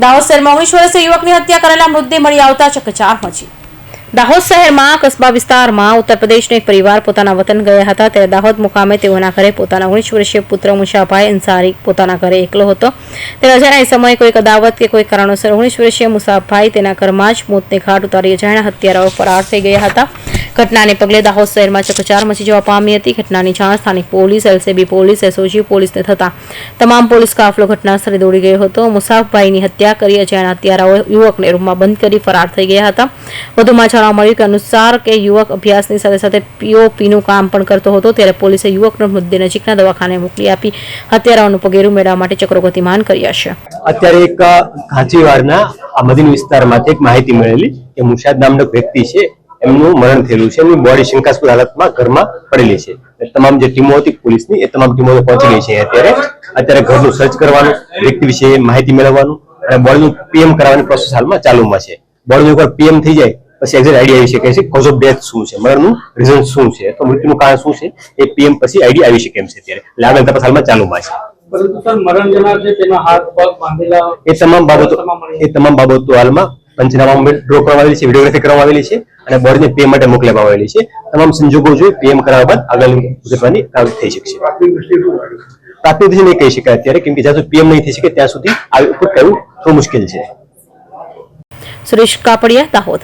દાહોદ શહેરમાં ઓગણીસ વર્ષે યુવકની હત્યા કરેલા મૃતદેહ મળી આવતા ચકચાર મચી. દાહોદ શહેરમાં કસ્બા વિસ્તારમાં ઉત્તર પ્રદેશનો એક પરિવાર પોતાના વતન ગયા હતા. ત્યારે દાહોદ મુકામે તેઓના ઘરે પોતાના ઓગણીસ વર્ષીય પુત્ર મુસાભાઈ અંસારી પોતાના ઘરે એકલો હતો. ત્યારે અજાણ્યા સમયે કોઈક અદાવત કે કોઈ કારણોસર ઓગણીસ વર્ષીય મુસાફભાઈ તેના ઘરમાં જ મોતને ઘાટ ઉતારી અજાણ્યા હત્યારાઓ ફરાર થઈ ગયા હતા. ઘટનાને પગલે દાહોદ શહેરમાં ચકચાર મચી જવા પામી હતી. ઘટનાની જાણ સ્થાનિક પોલીસ, એલસીબી પોલીસ, એસઓજી પોલીસને થતા તમામ પોલીસ કાફલો ઘટનાસ્થળે દોડી ગયો હતો. મુસાફભાઈની હત્યા કરી અજાણ્યા હત્યારાઓ યુવકને રૂમમાં બંધ કરી ફરાર થઈ ગયા હતા. વધુમાં જાણવા મળ્યું કે અનુસાર કે યુવક અભ્યાસની સાથે સાથે પીઓપીનું કામ પણ કરતો હતો, ત્યારે પોલીસે યુવકનો મુદ્દે નજીકના દવાખાને મોકલી આપી હત્યારાઓનું પગેરું મેળવવા માટે ચક્રો ગતિમાન કર્યા છે. અત્યારે એક ઘાંચીવાડના આ મદીન વિસ્તારમાંથી એક માહિતી મળેલી કે મુશાદ નામનો વ્યક્તિ છે એમનું મરણ થયેલું છે. એમની બોડી શંકાસ્પદ હાલતમાં ઘરમાં પડેલી છે. તમામ જે ટીમો હતી પોલીસની એ તમામ ટીમો પહોંચી ગઈ છે. અત્યારે અત્યારે ઘરનું સર્ચ કરવાનું વ્યક્તિ વિશે માહિતી મેળવવાનું અને બોડીનું પીએમ કરવાની પ્રોસેસ હાલમાં ચાલુમાં છે. બોડીનું એકવાર પીએમ થઈ જાય પછી એક્ઝેક્ટ આઈડિયા આવી શકે છે કોઝ ઓફ ડેથ શું છે મરણનું રીઝન શું છે તો મૃત્યુનું કારણ શું છે એ પીએમ પછી આઈડિયા આવી શકે એમ છે અત્યારે. એટલે આગળ તપાસ હાલમાં ચાલુમાં છે. પરંતુ સર મરણ જનાર છે તેના હાથ પગ બાંધેલા એ તમામ બાબતો એ તમામ બાબતો હાલમાં પંચનામામાં ડ્રો કરવામાં આવેલી છે વિડીયોગ્રાફી કરવામાં આવેલી છે અને બોર્ડને પીએમ માટે મોકલવામાં આવેલી છે. તમામ સંજોગો જોઈ પીએમ કરાવ્યા બાદ આગળની કાર્યવાહી થઈ શકશે પ્રાથમિક દૃષ્ટિએ નહીં કહી શકાય અત્યારે કેમ કે જ્યાં સુધી પીએમ નહીં થઈ શકે ત્યાં સુધી આવી ઉપર કહેવું થોડું મુશ્કેલ છે. સુરેશ કાપડિયા દાહોદ.